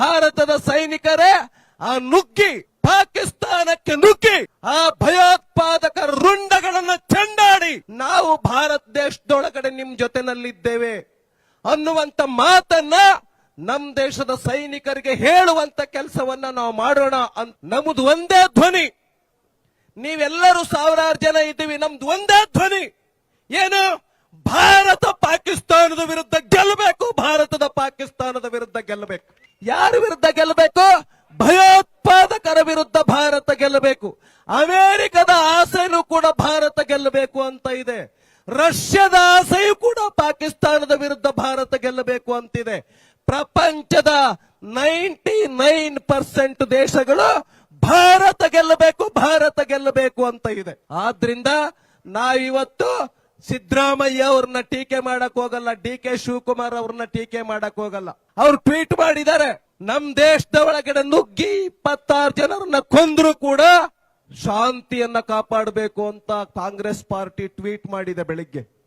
ಭಾರತದ ಸೈನಿಕರೇ, ಆ ನುಗ್ಗಿ, ಪಾಕಿಸ್ತಾನಕ್ಕೆ ನುಗ್ಗಿ, ಆ ಭಯೋತ್ಪಾದಕ ರುಂಡಗಳನ್ನು ಚೆಂಡಾಡಿ ನಾವು ಭಾರತ ದೇಶದೊಳಗಡೆ ನಿಮ್ ಜೊತೆನಲ್ಲಿದ್ದೇವೆ. ಅನ್ನುವಂತ ಮಾತನ್ನ ನಮ್ ದೇಶದ ಸೈನಿಕರಿಗೆ ಹೇಳುವಂತ ಕೆಲಸವನ್ನ ನಾವು ಮಾಡೋಣ ಅಂತ. ನಮ್ದು ಒಂದೇ ಧ್ವನಿ. ನೀವೆಲ್ಲರೂ ಸಾವಿರಾರು ಜನ ಇದ್ದೀವಿ, ನಮ್ದು ಒಂದೇ ಧ್ವನಿ. ಏನು? ಭಾರತ ಪಾಕಿಸ್ತಾನದ ವಿರುದ್ಧ ಗೆಲ್ಲಬೇಕು ಭಾರತದ ಪಾಕಿಸ್ತಾನದ ವಿರುದ್ಧ ಗೆಲ್ಲಬೇಕು ಯಾರ ವಿರುದ್ಧ ಗೆಲ್ಲಬೇಕು ಭಯೋತ್ಪಾದಕರ ವಿರುದ್ಧ ಭಾರತ ಗೆಲ್ಲಬೇಕು. ಅಮೆರಿಕದ ಆಸೆಯೂ ಕೂಡ ಭಾರತ ಗೆಲ್ಲಬೇಕು ಅಂತ ಇದೆ. ರಷ್ಯಾದ ಆಸೆಯೂ ಕೂಡ ಪಾಕಿಸ್ತಾನದ ವಿರುದ್ಧ ಭಾರತ ಗೆಲ್ಲಬೇಕು ಅಂತಿದೆ. ಪ್ರಪಂಚದ ನೈಂಟಿ ನೈನ್ ಪರ್ಸೆಂಟ್ ದೇಶಗಳು ಭಾರತ ಗೆಲ್ಲಬೇಕು ಭಾರತ ಗೆಲ್ಲಬೇಕು ಅಂತ ಇದೆ. ಆದ್ರಿಂದ ನಾವಿವತ್ತು ಸಿದ್ದರಾಮಯ್ಯ ಅವ್ರನ್ನ ಟೀಕೆ ಮಾಡಕ್ ಹೋಗಲ್ಲ, ಡಿ ಕೆ ಶಿವಕುಮಾರ್ ಅವ್ರನ್ನ ಟೀಕೆ ಮಾಡಕ್ ಹೋಗಲ್ಲ. ಅವ್ರು ಟ್ವೀಟ್ ಮಾಡಿದ್ದಾರೆ. ನಮ್ ದೇಶದ ಒಳಗಡೆ ನುಗ್ಗಿ ಇಪ್ಪತ್ತಾರು ಜನರನ್ನ ಕೊಂದ್ರು ಕೂಡ ಶಾಂತಿಯನ್ನ ಕಾಪಾಡಬೇಕು ಅಂತ ಕಾಂಗ್ರೆಸ್ ಪಾರ್ಟಿ ಟ್ವೀಟ್ ಮಾಡಿದೆ ಬೆಳಿಗ್ಗೆ.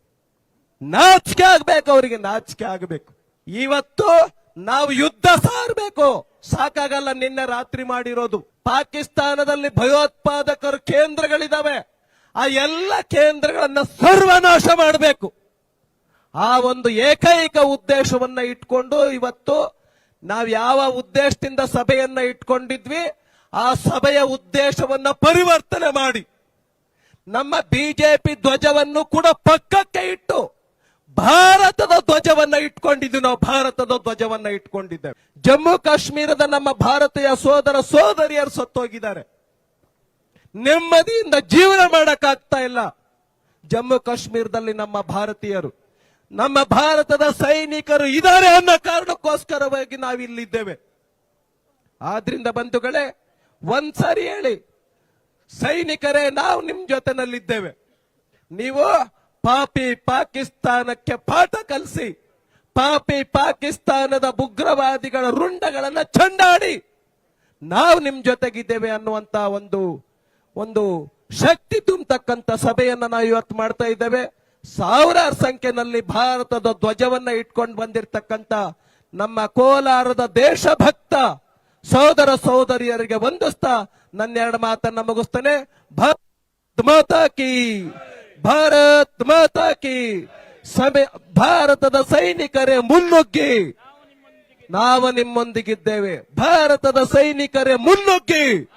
ನಾಚಿಕೆ ಆಗ್ಬೇಕು ಅವರಿಗೆ, ನಾಚಿಕೆ ಆಗಬೇಕು. ಇವತ್ತು ನಾವು ಯುದ್ಧ ಸಾರಬೇಕು. ಸಾಕಾಗಲ್ಲ ನಿನ್ನೆ ರಾತ್ರಿ ಮಾಡಿರೋದು. ಪಾಕಿಸ್ತಾನದಲ್ಲಿ ಭಯೋತ್ಪಾದಕರು ಕೇಂದ್ರಗಳಿದಾವೆ. ಆ ಎಲ್ಲ ಕೇಂದ್ರಗಳನ್ನ ಸರ್ವನಾಶ ಮಾಡಬೇಕು. ಆ ಒಂದು ಏಕೈಕ ಉದ್ದೇಶವನ್ನ ಇಟ್ಕೊಂಡು ಇವತ್ತು ನಾವು ಯಾವ ಉದ್ದೇಶದಿಂದ ಸಭೆಯನ್ನ ಇಟ್ಕೊಂಡಿದ್ವಿ, ಆ ಸಭೆಯ ಉದ್ದೇಶವನ್ನ ಪರಿವರ್ತನೆ ಮಾಡಿ. ನಮ್ಮ ಬಿಜೆಪಿ ಧ್ವಜವನ್ನು ಕೂಡ ಪಕ್ಕಕ್ಕೆ ಇಟ್ಟು, ಭಾರತದ ಧ್ವಜವನ್ನ ಇಟ್ಕೊಂಡಿದ್ವಿ, ನಾವು ಭಾರತದ ಧ್ವಜವನ್ನ ಇಟ್ಕೊಂಡಿದ್ದೇವೆ. ಜಮ್ಮು ಕಾಶ್ಮೀರದ ನಮ್ಮ ಭಾರತೀಯ ಸೋದರ ಸೋದರಿಯರು ಸತ್ತೋಗಿದ್ದಾರೆ. ನೆಮ್ಮದಿಯಿಂದ ಜೀವನ ಮಾಡಕ್ಕಾಗ್ತಾ ಇಲ್ಲ. ಜಮ್ಮು ಕಾಶ್ಮೀರದಲ್ಲಿ ನಮ್ಮ ಭಾರತೀಯರು ನಮ್ಮ ಭಾರತದ ಸೈನಿಕರು ಇದ್ದಾರೆ ಅನ್ನೋ ಕಾರಣಕ್ಕೋಸ್ಕರವಾಗಿ ನಾವಿಲ್ಲಿದ್ದೇವೆ. ಆದ್ರಿಂದ ಬಂಧುಗಳೇ, ಒಂದ್ಸರಿ ಹೇಳಿ, ಸೈನಿಕರೇ, ನಾವು ನಿಮ್ ಜೊತೆನಲ್ಲಿದ್ದೇವೆ. ನೀವು ಪಾಪಿ ಪಾಕಿಸ್ತಾನಕ್ಕೆ ಪಾಠ ಕಲಿಸಿ, ಪಾಪಿ ಪಾಕಿಸ್ತಾನದ ಉಗ್ರವಾದಿಗಳ ರುಂಡಗಳನ್ನ ಚಂಡಾಡಿ, ನಾವು ನಿಮ್ ಜೊತೆಗಿದ್ದೇವೆ ಅನ್ನುವಂತ ಒಂದು ಒಂದು ಶಕ್ತಿ ತುಂಬತಕ್ಕಂತ ಸಭೆಯನ್ನ ನಾವು ಇವತ್ತು ಮಾಡ್ತಾ ಇದ್ದೇವೆ. ಸಾವಿರಾರು ಸಂಖ್ಯೆನಲ್ಲಿ ಭಾರತದ ಧ್ವಜವನ್ನ ಇಟ್ಕೊಂಡು ಬಂದಿರತಕ್ಕಂತ ನಮ್ಮ ಕೋಲಾರದ ದೇಶಭಕ್ತ ಸೋದರ ಸೋದರಿಯರಿಗೆ ನನ್ನ ಎರಡು ಮಾತನ್ನ ಮುಗಿಸ್ತೇನೆ. ಭಾರತ್ ಮಾತಾ ಕಿ, ಭಾರತ್ ಮಾತಾ ಕಿ ಭಾರತದ ಸೈನಿಕರೇ ಮುನ್ನುಗ್ಗಿ. ನಾವು ನಿಮ್ಮೊಂದಿಗಿದ್ದೇವೆ. ಭಾರತದ ಸೈನಿಕರೇ ಮುನ್ನುಗ್ಗಿ.